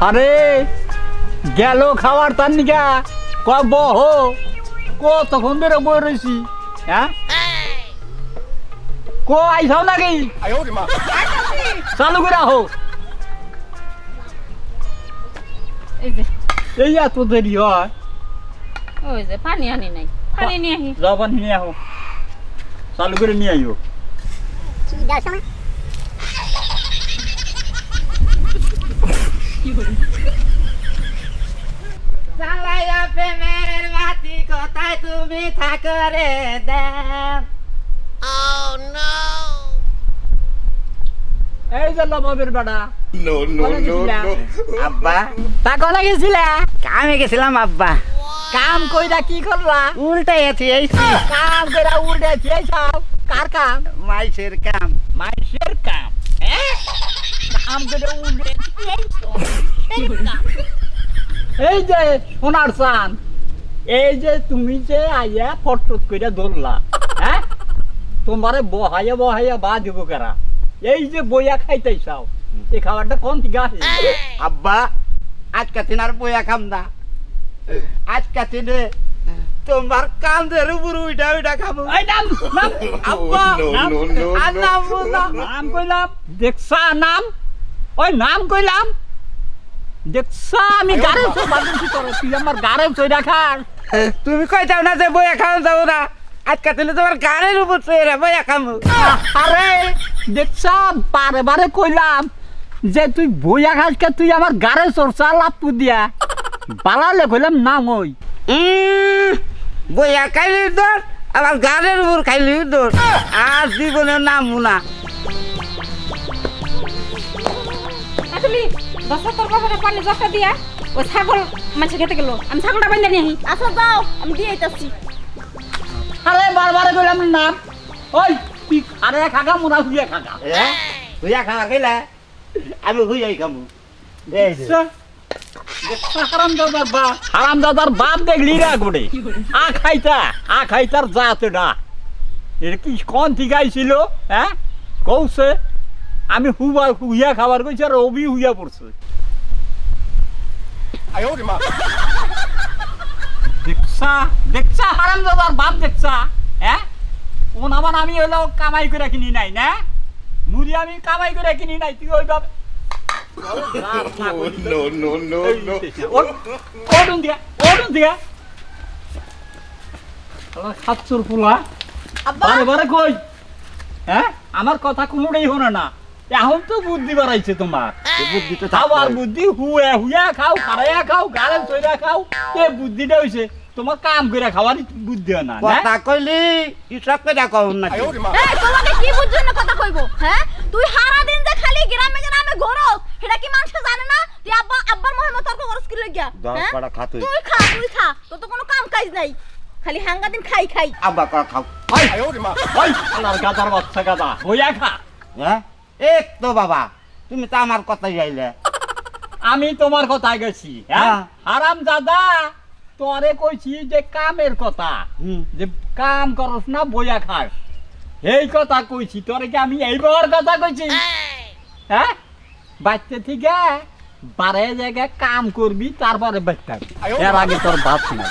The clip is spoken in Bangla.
আরে গেল খাওয়ার তার নিকা ক বহ কতক্ষণ ধরে বই রয়েছি হ্যাঁ? কো আইসাও নাকি? চালু করে আহো। এই যে। এত দেরি হয়? ওই যে পানি আনি নাই। পানি নিয়ে আহি। জবান নিয়ে আহো। চালু করে নিয়ে আইও। তুমি থাকো রে দেব এই যে নবাবের বেটা. আব্বা। তা কোনে গেছিলা? কামে গেছিলাম আব্বা। কাম কইরা কি করলা? উল্টাই আছি এই কাম কইরা উল্টে খেয়েছাও কার কাম? মাইসের কাম। মাইসের কাম? হ্যাঁ কাম করে উল্টে। এই কাম। এই যে সোনার চান এই যে তুমি যে আইয়া ফটফট করে ধরলা হ্যাঁ? তোমারে বহাইয়া বহাইয়া বা দিব কারা? এই যে বইয়া খাইতে চাও এই খাবারটা কোন থেকে আসে? আব্বা আজকা দিন আর বইয়া খাম না। আজ দিনে তোমার কান্দের উপর উইটা উইটা খাব। এই নাম নাম। আব্বা নাম। কইলাম দেখছা নাম? ওই নাম কইলাম দেখছা আমি গারে আমার গারে চইরা খাস। তুমি কই যাও না যে বইয়া খাওয়া যাব না? আজকা দিনে তোমার গানের উপর চড়ে বইয়া খামো। আরে দেখছা বারে বারে কইলাম যে তুই বইয়া খাসকে তুই আমার গারে চড়ছা লাপু দিয়া। বালালে কইলাম নাম ওই উম, বইয়া খাইলি তোর আবার গানের উপর খাইলি তোর। আর জীবনে নামু না। আসলে দশটা তোর বাবারে পানি জটা দিয়া। ও ছাগল মাছ খেতে গেল। আমি ছাগলটা বাইন্দা নিয়ে আচ্ছা যাও আমি দিয়ে আইতাছি। আরে বারবারে কইলাম নাম ওই তুই আরে খাগা মোনা হুইয়া খাগা। বইয়া খাওয়া খাইলা আমি হুইয়াই খামু। বাপ। দেখলি রে গোটে আ খাইতা আ খাইতার যাতে না। এর কি কোন ঠিক আইছিল হ্যাঁ? কৌছে আমি হুবা হুইয়া খাবার কইছি আর অবি হুইয়া পড়ছে। দেখছা দেখছা হারাম দাদার বাপ দেখছা হ্যাঁ? আমি হলো কামাই করে কিনি নাই না? মুড়ি আমি কামাই করে কিনি নাই তুই ওই বাপ. ওডুন দিয়া ওডুন দিয়া। বারে বারে কই? হ্যাঁ? আমার কথা কোনোটাই হনে না। এখন তো বুদ্ধি বাড়াইছে তোমার। বুদ্ধি তো খাও আর বুদ্ধি হুয়া হুয়া খাও খারাইয়া খাও গালে চইরা খাও। এ বুদ্ধিটা হইছে তোমার কাম করে খাওয়ারই বুদ্ধি না? কথা কইলি করে কও না এই তোমাকে কি বুঝছ না কথা কইবো হ্যাঁ? তুই সারা দিন যে খালি গ্রামে গ্রামে ঘোরস সেটা কি মানুষ জানে না? তুই আব্বা আব্বার মহিমা তর্ক করস কি লাগিয়া হ্যাঁ? তুই। তুই খা তুই খা তোর তো কোনো কাম কাজ নাই। খালি হাঙ্গা দিন খাই খাই। আব্বা কর খাও। ওই ওই আল্লাহর গাদার বাচ্চা গাদা হইয়া খা। হ্যাঁ? এক তো বাবা তুমি তো আমার কথাই আইলে। আমি তোমার কথায় গেছি হ্যাঁ? হ্যাঁ। হারাম দাদা তোরে কইছি যে কামের কথা হুম। যে কাম করস না বইয়া খাস। এই কথা কইছি তোরে কি আমি এইবার কথা কইছি? হ্যাঁ? বাচ্চা থেকে বারে জায়গায় কাম করবি তারপরে বাচ্চা এর আগে তোর বাপ নাই